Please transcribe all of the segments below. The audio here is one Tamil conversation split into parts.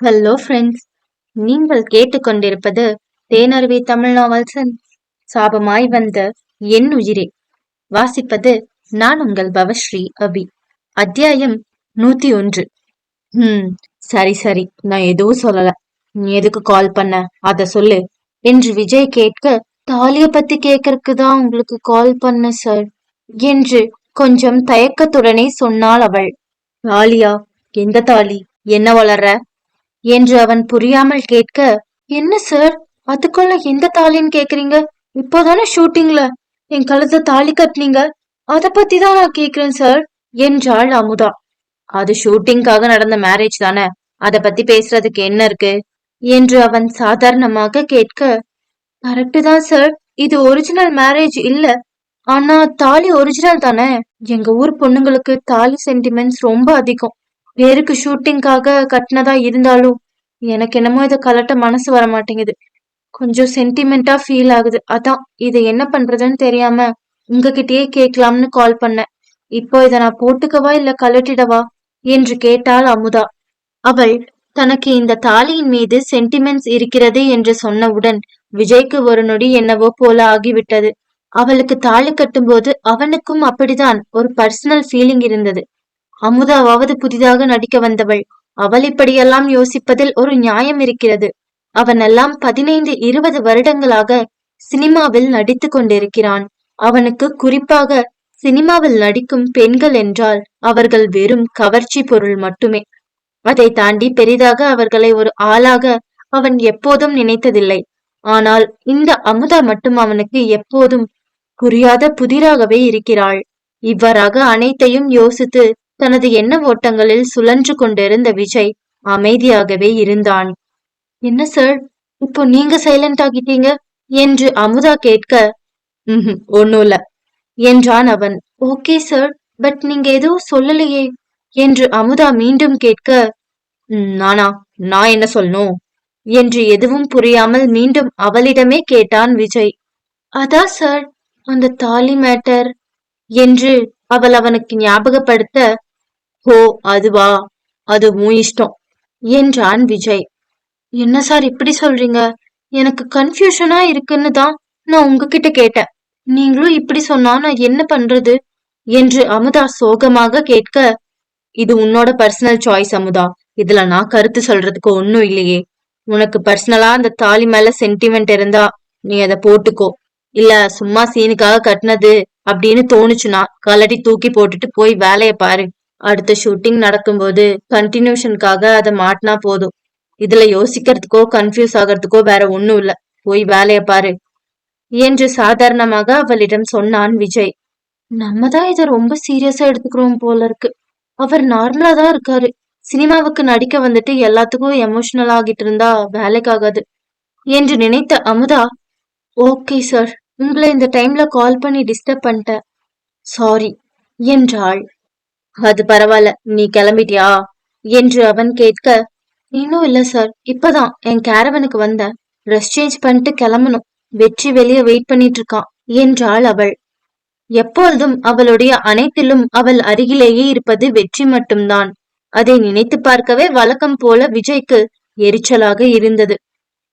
ஹலோ ஃப்ரெண்ட்ஸ் நீங்கள் கேட்டுக்கொண்டிருப்பது தேனருவி தமிழ் நாவல்சன் சாபமாய் வந்த என் உயிரே. வாசிப்பது நான் உங்கள் பவஸ்ரீ அபி. அத்தியாயம் நூத்தி ஒன்று ஹம் சரி சரி. நான் எதுவும் சொல்லல. நீ எதுக்கு கால் பண்ண? அத சொல்லு. என்று விஜய் கேட்க தாலிய பத்தி கேட்கறதுக்கு தான் உங்களுக்கு கால் பண்ண சார் என்று கொஞ்சம் தயக்கத்துடனே சொன்னாள் அவள். தாலியா? எந்த தாலி? என்ன வளர்ற? என்று அவன் புரியாமல் கேட்க என்ன சார் அதுக்குள்ள எந்த தாலின்னு கேக்குறீங்க? இப்போதானே ஷூட்டிங்ல என் கழுத்தை தாலி கட்டினீங்க? அத பத்தி தான் நான் கேக்குறேன் சார் என்றாள் அமுதா. அது ஷூட்டிங்காக நடந்த மேரேஜ் தானே? அத பத்தி பேசுறதுக்கு என்ன இருக்கு? என்று அவன் சாதாரணமாக கேட்க கரெக்டு தான் சார் இது ஒரிஜினல் மேரேஜ் இல்ல. ஆனா தாலி ஒரிஜினல் தானே? எங்க ஊர் பொண்ணுங்களுக்கு தாலி சென்டிமெண்ட்ஸ் ரொம்ப அதிகம். பேருக்கு ஷூட்டிங்காக கட்டினதா இருந்தாலும் எனக்கு என்னமோ இதை கலட்ட மனசு வர மாட்டேங்குது கொஞ்சம் சென்டிமெண்டா ஃபீல் ஆகுது. அதான் இதை என்ன பண்றதுன்னு தெரியாம உங்ககிட்டயே கேட்கலாம்னு கால் பண்ணேன். இப்போ இதை நான் போட்டுக்கவா இல்ல கலட்டிடவா என்று கேட்டாள் அமுதா. அவள் தனக்கு இந்த தாலியின் மீது சென்டிமெண்ட்ஸ் இருக்கிறது என்று சொன்னவுடன் விஜய்க்கு ஒரு நொடி என்னவோ போல ஆகிவிட்டது. அவளுக்கு தாலி கட்டும்போது அவனுக்கும் அப்படிதான் ஒரு பர்சனல் ஃபீலிங் இருந்தது. அமுதாவாவது புதிதாக நடிக்க வந்தவள். அவள் இப்படியெல்லாம் யோசிப்பதில் ஒரு நியாயம் இருக்கிறது. அவனெல்லாம் பதினைந்து இருபது வருடங்களாக சினிமாவில் நடித்து கொண்டிருக்கிறான். அவனுக்கு குறிப்பாக சினிமாவில் நடிக்கும் பெண்கள் என்றால் அவர்கள் வெறும் கவர்ச்சி பொருள் மட்டுமே. அதை தாண்டி பெரிதாக அவர்களை ஒரு ஆளாக அவன் எப்போதும் நினைத்ததில்லை. ஆனால் இந்த அமுதா மட்டும் அவனுக்கு எப்போதும் புரியாத புதிராகவே இருக்கிறாள். இவ்வாறாக அனைத்தையும் யோசித்து தனது எண்ண ஓட்டங்களில் சுழன்று கொண்டிருந்த விஜய் அமைதியாகவே இருந்தான். என்ன சார் இப்போ நீங்க சைலண்ட் ஆகிட்டீங்க? என்று அமுதா கேட்க ஒன்னும் இல்ல என்றான் அவன். ஓகே சார் பட் நீங்க எதுவும் சொல்லலையே என்று அமுதா மீண்டும் கேட்க நானா? நான் என்ன சொல்லணும்? என்று எதுவும் புரியாமல் மீண்டும் அவளிடமே கேட்டான் விஜய். அதா சார் அந்த தாலி மேட்டர் என்று அவள் அவனுக்கு ஞாபகப்படுத்த ஓ அதுவா? அது உன் இஷ்டம் என்றான் விஜய். என்ன சார் இப்படி சொல்றீங்க? எனக்கு கன்ஃபியூஷனா இருக்குன்னு தான் நான் உங்ககிட்ட கேட்டேன். நீங்களும் இப்படி சொன்னா நான் என்ன பண்றது? என்று அமுதா சோகமாக கேட்க இது உன்னோட பர்சனல் சாய்ஸ் அமுதா. இதுல நான் கருத்து சொல்றதுக்கு ஒன்னும் இல்லையே. உனக்கு பர்சனலா அந்த தாலி மேல சென்டிமெண்ட் இருந்தா நீ அதை போட்டுக்கோ. இல்ல சும்மா சீனுக்காக கட்டினது அப்படின்னு தோணுச்சுன்னா கலட்டி தூக்கி போட்டுட்டு போய் வேலைய பாரு. அடுத்த ஷூட்டிங் நடக்கும்போது கண்டினியூஷனுக்காக அதை மாட்டினா போதும். இதுல யோசிக்கிறதுக்கோ கன்ஃபியூஸ் ஆகிறதுக்கோ வேற ஒண்ணும் இல்ல. போய் வேலைய பாரு. என்று சாதாரணமாக அவளிடம் சொன்னான் விஜய். நம்ம தான் இதை ரொம்ப சீரியஸா எடுத்துக்கிறோம் போல இருக்கு. அவர் நார்மலா தான் இருக்காரு. சினிமாவுக்கு நடிக்க வந்துட்டு எல்லாத்துக்கும் எமோஷனல் ஆகிட்டு இருந்தா வேலைக்காகாது. என்று நினைத்த அமுதா ஓகே சார் உங்களை இந்த டைம்ல கால் பண்ணி டிஸ்டர்ப் பண்ணிட்டேன். சாரி என்றாள். அது பரவாயில்ல நீ கிளம்பிட்டியா? என்று அவன் கேட்க இன்னும் இல்ல சார் இப்பதான். என் கேரவனுக்கு வந்த. ட்ரெஸ் சேஞ்ச் பண்ணிட்டு கிளம்பணும். வெற்றி வெளியே வெயிட் பண்ணிட்டு இருக்கான் என்றாள் அவள். எப்பொழுதும் அவளுடைய அனைத்திலும் அவள் அருகிலேயே இருப்பது வெற்றி மட்டும்தான். அதை நினைத்து பார்க்கவே வழக்கம் போல விஜய்க்கு எரிச்சலாக இருந்தது.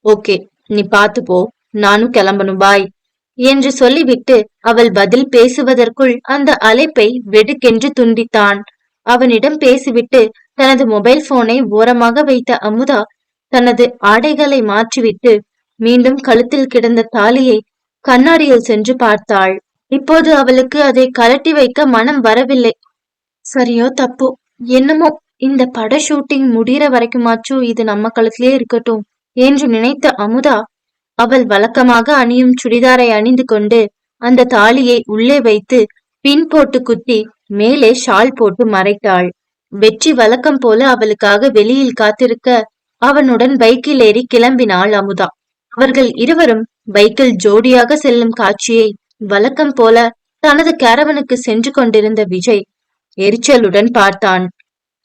ஓகே நீ பாத்து போ. நானும் கிளம்பணும். பாய் என்று சொல்லிவிட்டு அவள் பதில் பேசுவதற்குள் அந்த அழைப்பை வெடுக்கென்று துண்டித்தான். அவனிடம் பேசிவிட்டு தனது மொபைல் போனை ஓரமாக வைத்த அமுதா தனது ஆடைகளை மாற்றிவிட்டு மீண்டும் கழுத்தில் கிடந்த தாலியை கண்ணாடியில் சென்று பார்த்தாள். இப்போது அவளுக்கு அதை கலட்டி வைக்க மனம் வரவில்லை. சரியோ தப்போ. என்னமோ? இந்த பட ஷூட்டிங் முடிகிற வரைக்குமாச்சும் இது நம்ம கழுத்திலே இருக்கட்டும் என்று நினைத்த அமுதா அவள் வழக்கமாக அணியும் சுடிதாரை அணிந்து கொண்டு அந்த தாலியை உள்ளே வைத்து பின் போட்டு குத்தி மேலே ஷால் போட்டு மறைத்தாள். வெற்றி வழக்கம் போல அவளுக்காக வெளியில் காத்திருக்க அவனுடன் பைக்கில் ஏறி கிளம்பினாள் அமுதா. அவர்கள் இருவரும் பைக்கில் ஜோடியாக செல்லும் காட்சியை வழக்கம் போல தனது கேரவனுக்கு சென்று கொண்டிருந்த விஜய் எரிச்சலுடன் பார்த்தான்.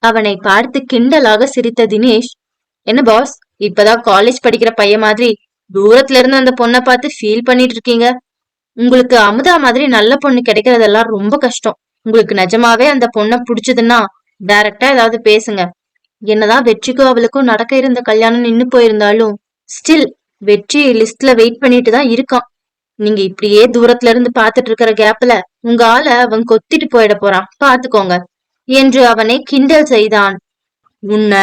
அவனை பார்த்து கிண்டலாக சிரித்த தினேஷ் என்ன பாஸ் இப்பதான் காலேஜ் படிக்கிற பையன் மாதிரி தூரத்துல இருந்து அந்த பொண்ணை பார்த்து ஃபீல் பண்ணிட்டு இருக்கீங்க உங்களுக்கு அமுதா மாதிரி நல்ல பொண்ணு கிடைக்கிறதெல்லாம் ரொம்ப கஷ்டம். உங்களுக்கு நிஜமாவே அந்த பொண்ணை பிடிச்சதுன்னா டைரக்டா ஏதாவது பேசுங்க. என்னதான் வெற்றிக்கும் அவளுக்கும் நடக்க இருந்த கல்யாணம் நின்னு போயிருந்தாலும் ஸ்டில் வெற்றி லிஸ்ட்ல வெயிட் பண்ணிட்டு தான் இருக்கான். நீங்க இப்படியே தூரத்துல இருந்து பாத்துட்டு இருக்கிற கேப்ல உங்க ஆளை அவன் கொத்திட்டு போயிட போறான். பாத்துக்கோங்க என்று அவனை கிண்டல் செய்தான். உன்ன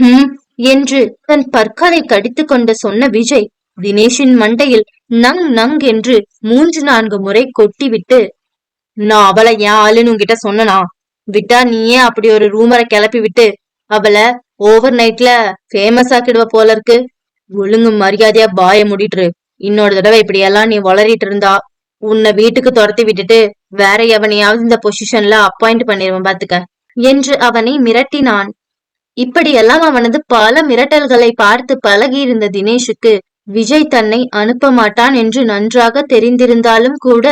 ஹம் என்று தன் பற்களை கடித்து கொண்டு சொன்ன விஜய் தினேஷின் மண்டையில் நங் நங் என்று மூன்று நான்கு முறை கொட்டிவிட்டு நான் அவளை ஏன் ஆளுன்னு உங்ககிட்ட சொன்னனா? விட்டா நீயே அப்படி ஒரு ரூமரை கிளப்பி விட்டு அவளை ஓவர் நைட்ல ஃபேமஸ் ஆக்கிடுவ போல இருக்கு? ஒழுங்கு மரியாதையா பாய முடிட்டுரு. இன்னொரு தடவை இப்படி எல்லாம் நீ வளரிட்டு இருந்தா உன்னை வீட்டுக்கு துரத்தி விட்டுட்டு வேற எவனையாவது இந்த பொசிஷன்ல அப்பாயிண்ட் பண்ணிருவன் பாத்துக்க என்று அவனை மிரட்டினான் இப்படியெல்லாம் அவனது பல மிரட்டல்களை பார்த்து பழகியிருந்த தினேஷுக்கு விஜய் தன்னை அனுப்ப மாட்டான் என்று நன்றாக தெரிந்திருந்தாலும் கூட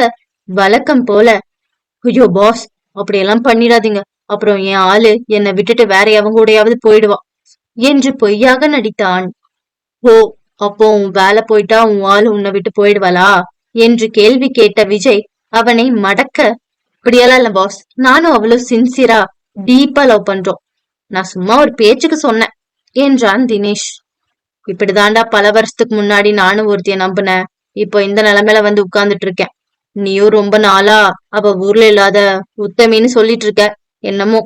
வழக்கம் போல ஐயோ பாஸ் அப்படியெல்லாம் பண்ணிடாதீங்க. அப்புறம் என் ஆளு என்னை விட்டுட்டு வேற எவங்க கூடயாவது போயிடுவான் என்று பொய்யாக நடித்தான். ஓ அப்போ உன் வேலை போயிட்டா உன் ஆளு உன்னை விட்டு போயிடுவாளா? என்று கேள்வி கேட்ட விஜய் அவனை மடக்க அப்படியெல்லாம் இல்ல பாஸ் நானும் அவ்வளவு சின்சியரா டீப்பா லவ் பண்றோம். நான் சும்மா ஒரு பேச்சுக்கு சொன்னேன் என்றான் தினேஷ். இப்படிதாண்டா பல வருஷத்துக்கு முன்னாடி நானும் ஒருத்திய நம்பினேன். இப்போ இந்த நிலைமையில வந்து உட்கார்ந்துட்டு இருக்கேன். நீயும் ரொம்ப நாளா அவ ஊர்ல இல்லாத உத்தமின்னு சொல்லிட்டு இருக்க. என்னமோ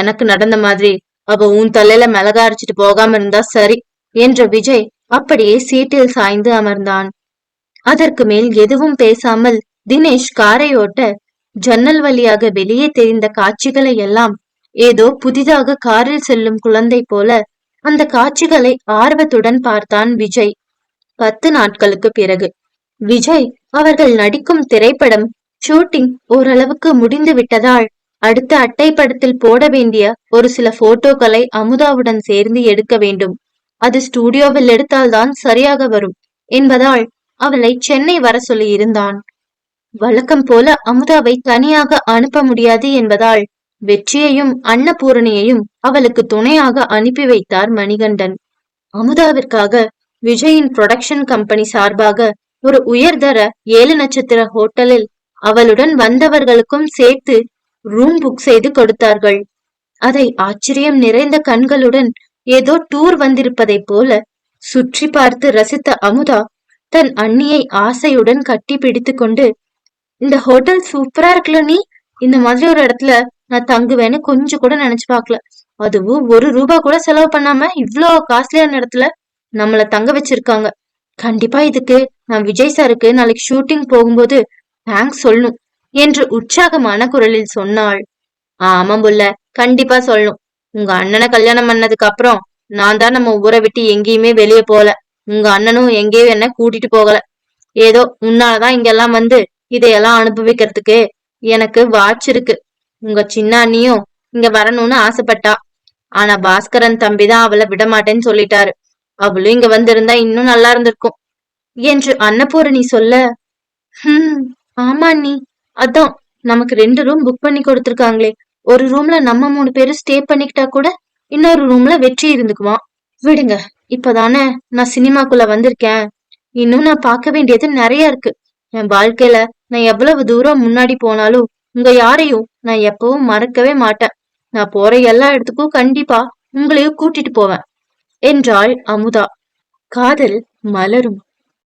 எனக்கு நடந்த மாதிரி அவ உன் தலையில மிளகா அரைச்சிட்டு போகாம இருந்தா சரி என்ற விஜய் அப்படியே சீட்டில் சாய்ந்து அமர்ந்தான். அதற்கு மேல் எதுவும் பேசாமல் தினேஷ் காரை ஓட்ட ஜன்னல் வழியாக வெளியே தெரிந்த காட்சிகளை எல்லாம் ஏதோ புதிதாக காரில் செல்லும் குழந்தை போல அந்த காட்சிகளை ஆர்வத்துடன் பார்த்தான் விஜய். பத்து நாட்களுக்கு பிறகு விஜய் அவர்கள் நடிக்கும் திரைப்படம் ஷூட்டிங் ஓரளவுக்கு முடிந்து விட்டதால் அடுத்த அட்டை படத்தில் போட வேண்டிய ஒரு சில போட்டோக்களை அமுதாவுடன் சேர்ந்து எடுக்க வேண்டும். அது ஸ்டூடியோவில் எடுத்தால்தான் சரியாக வரும் என்பதால் அவளை சென்னை வர சொல்லி இருந்தான். வழக்கம் போல அமுதாவை தனியாக அனுப்ப முடியாது என்பதால் வெற்றியையும் அன்னபூரணியையும் அவளுக்கு துணையாக அனுப்பி வைத்தார் மணிகண்டன். அமுதாவிற்காக விஜயின் புரொடக்ஷன் கம்பெனி சார்பாக ஒரு உயர்தர ஏழு நட்சத்திர ஹோட்டலில் அவளுடன் வந்தவர்களுக்கும் சேர்த்து ரூம் புக் செய்து கொடுத்தார்கள். அதை ஆச்சரியம் நிறைந்த கண்களுடன் ஏதோ டூர் வந்திருப்பதைப் போல சுற்றி பார்த்து ரசித்த அமுதா தன் அண்ணியை ஆசையுடன் கட்டி பிடித்து கொண்டு இந்த ஹோட்டல் சூப்பரா இருக்குல்ல நீ? இந்த மாதிரி ஒரு இடத்துல நான் தங்குவேன்னு கொஞ்சம் கூட நினைச்சு பார்க்கல. அதுவும் ஒரு ரூபா கூட செலவு பண்ணாம இவ்வளோ காஸ்ட்லியான இடத்துல நம்மள தங்க வச்சிருக்காங்க. கண்டிப்பா இதுக்கு நான் விஜய் சாருக்கு நாளைக்கு ஷூட்டிங் போகும்போது தேங்க்ஸ் சொல்லணும் என்று உற்சாகமான குரலில் சொன்னாள். ஆமாம் புள்ள கண்டிப்பா சொல்லணும். உங்க அண்ணனை கல்யாணம் பண்ணதுக்கு அப்புறம் நான் தான் நம்ம ஊரை விட்டு எங்கேயுமே வெளியே போல உங்க அண்ணனும் எங்கேயும் என்ன கூட்டிட்டு போகல. ஏதோ உன்னாலதான் இங்கெல்லாம் வந்து இதையெல்லாம் அனுபவிக்கிறதுக்கு எனக்கு வாட்ச் இருக்கு உங்க சின்ன அண்ணியும் இங்க வரணும்னு ஆசைப்பட்டா. ஆனா பாஸ்கரன் தம்பிதான் அவளை விட மாட்டேன்னு சொல்லிட்டாரு. அவளும் இங்க வந்திருந்தா இன்னும் நல்லா இருந்திருக்கும். என்று அன்னபூரணி சொல்ல ஹம் ஆமா நீ அதான் நமக்கு ரெண்டு ரூம் புக் பண்ணி கொடுத்துருக்காங்களே. ஒரு ரூம்ல நம்ம மூணு பேரும் ஸ்டே பண்ணிக்கிட்டா கூட இன்னொரு ரூம்ல வெற்றி இருந்துக்குவான் விடுங்க இப்பதானே நான் சினிமாக்குள்ள வந்திருக்கேன். இன்னும் நான் பார்க்க வேண்டியது நிறைய இருக்கு. என் வாழ்க்கையில நான் எவ்வளவு தூரம் முன்னாடி போனாலும் உங்க யாரையும் நான் எப்பவும் மறக்கவே மாட்டேன். நான் போற எல்லா இடத்துக்கும் கண்டிப்பா உங்களையும் கூட்டிட்டு போவேன். என்றாள் அமுதா. காதல் மலரும்.